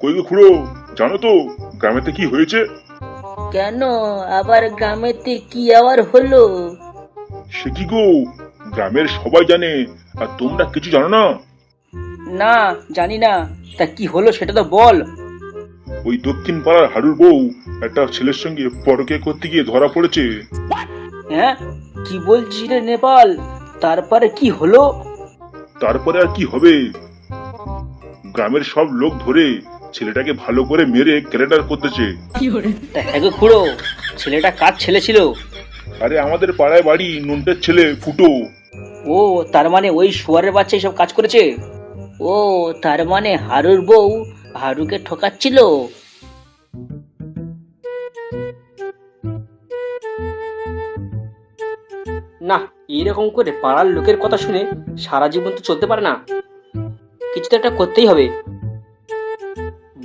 কই গো খুড়ো জানো তো গ্রামেতে কি হয়েছে? কেন? আবার গ্রামেতে কি আবার হলো? সে কি গো গ্রামের সবাই জানে আর তোমরা কিছু জানো না? না জানি না। তা কি হলো সেটা তো বল। ওই দক্ষিণ পাড়ার হাড়ুর বউ একটা ছেলের সঙ্গে পরকে করতে গিয়ে ধরা পড়েছে। হ্যাঁ? কি বলছিস রে নেপাল? তারপরে কি হলো? তারপরে আর কি হবে? গ্রামের সব লোক ধরে ছেলেটাকে ভালো করে মেরে ক্যালেন্ডার করতেছে। খুড়ো ছেলেটা কার ছেলে ছিল? আরে আমাদের পাড়ায় বাড়ি নুনটার ছেলে ফুটো। ও তার মানে ওই শুয়ারের বাচ্চা এইসব কাজ করেছে? ও তার মানে হারুর বউ হারুকে ঠকাচ্ছিল? না এরকম করে পাড়ার লোকের কথা শুনে সারা জীবন তো চলতে পারে না। কিছু তো একটা করতেই হবে।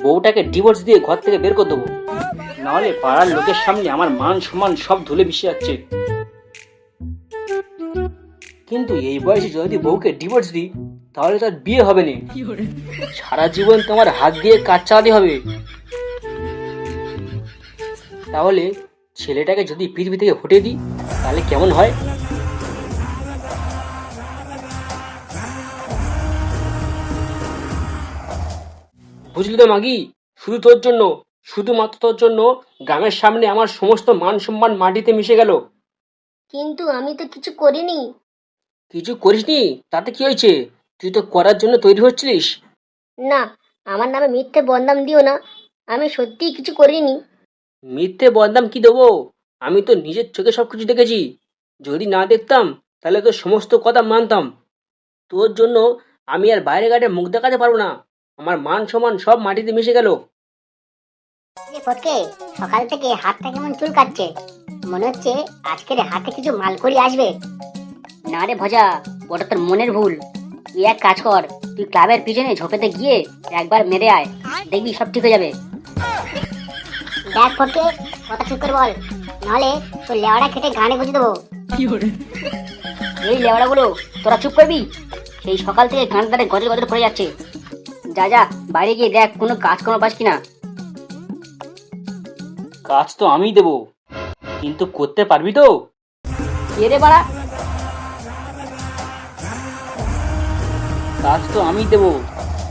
বউটাকে ডিভোর্স দিয়ে ঘর থেকে বের করে দেবো। নাহলে পাড়ার লোকের সামনে আমার মান সম্মান সব ধুলে মিশে যাচ্ছে। কিন্তু এই বয়সে যদি বউকে ডিভোর্স দিই তাহলে তার বিয়ে হবে না। সারা জীবন তোমার হাত দিয়ে কাজ চালাতে হবে। তাহলে ছেলেটাকে যদি পৃথিবী থেকে হটে দিই তাহলে কেমন হয়? বুঝলি তো মাগি? শুধু তোর জন্য শুধুমাত্র তোর জন্য গ্রামের সামনে আমার সমস্ত মান সম্মান মাটিতে মিশে গেল। কিন্তু আমি তো কিছু করিনি। কিছু করিসনি? তাতে কি হয়েছে? তুই তো করার জন্য তৈরি হচ্ছিলিস। না আমার নামে মিথ্যে বদনাম দিও না। আমি সত্যিই কিছু করিনি। মিথ্যে বদনাম কি দেবো? আমি তো নিজের চোখে সব কিছু দেখেছি। যদি না দেখতাম তাহলে তো সমস্ত কথা মানতাম। তোর জন্য আমি আর বাইরে ঘাটে মুখ দেখাতে পারব না। আমার মান সম্মান সব মাটিতে মিশে গেল। ফটকে সকাল থেকে হাতটা কেমন চুল কাটছে? মনে হচ্ছে আজকের হাতে কিছু মাল করি আসবে। না রে ভজা ওটা তোর মনের ভুল। তুই এক কাজ কর তুই ক্লাবের পিছনে ঝোপেতে গিয়ে একবার মেরে আয়। দেখবি সব ঠিক হয়ে যাবে। দেখ ফটকে কথা ঠিক করে বল। নাহলে তোর লেওড়া কেটে গানে গুঁজে দেবো। এই লেওড়াগুলো তোরা চুপ করবি? সেই সকাল থেকে গান তারে গজল গজল করে যাচ্ছে। যা যা বাইরে গিয়ে দেখ কোনো কাজ কোনো পাস কিনা। কাজ তো আমিই দেবো। কিন্তু করতে পারবি তো? কে রে বাড়া? কাজ তো আমিই দেবো।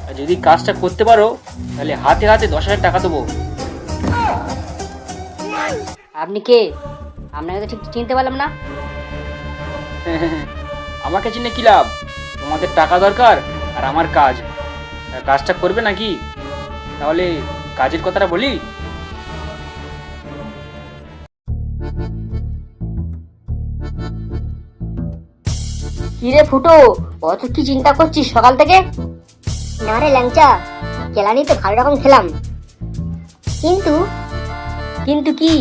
আর যদি কাজটা করতে পারো তাহলে হাতে হাতে দশ হাজার টাকা দেবো। আপনি কে? আপনাকে তো ঠিক চিনতে পারলাম না। আমাকে চিনে কি লাভ? তোমাদের টাকা দরকার আর আমার কাজ। কাজটা করবে নাকি? তাহলে কাজের কথাটা বলি। কি রে ফুটো, অত কি চিন্তা করছিস সকাল থেকে? না রে ল্যাংচা, কেলানি তো ভালো রকম খেলাম। কিন্তু কিন্তু কি?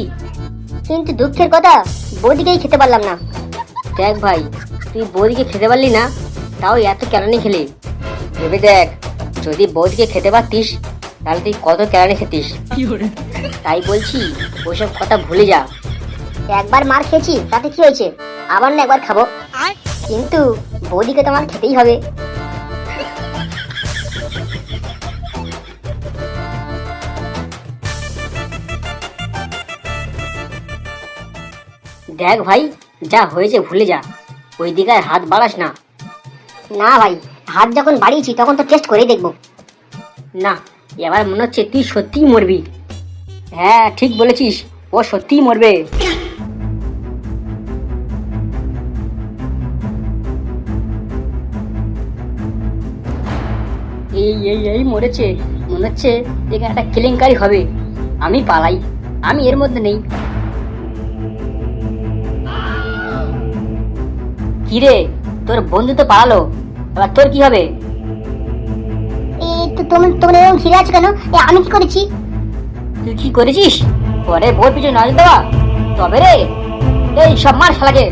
কিন্তু দুঃখের কথা, বৌদিকেই খেতে পারলাম না। দেখ ভাই, তুই বৌদিকে খেতে পারলি না, তাও এত কেলানি খেলি। ভেবে দেখ যদি বৌদিকে খেতে পারতিস তাহলে তুই কত কেলানি খেতিস। তাই বলছি ওইসব কথা ভুলে যা। একবার মার খেয়েছি তাতে কি হয়েছে? আবার না একবার খাব। কিন্তু বৌদিকে তো আমার খেতেই হবে। দেখ ভাই যা হয়েছে ভুলে যা। ওই দিকে আর হাত বাড়াস না। না ভাই হাত যখন বাড়িয়েছি, তখন তো টেস্ট করেই দেখব। না, এবার মনে হচ্ছে তুই সত্যিই মরবি। হ্যাঁ ঠিক বলেছিস, ও সত্যিই মরবে। এই এই এই মরেছে, মনে হচ্ছে এখানে একটা কেলেঙ্কারি হবে। আমি পালাই, আমি এর মধ্যে নেই। কিরে, তোর বন্ধু তো পালালো। এবার তোর কি হবে? তুমি তোমরা এরকম ঘিরে আছো কেন? আমি কি করেছি? তুই কি করেছিস? পরে বোর পিছনে নজর দেওয়া? তবে রে এই সব মার শালাকে।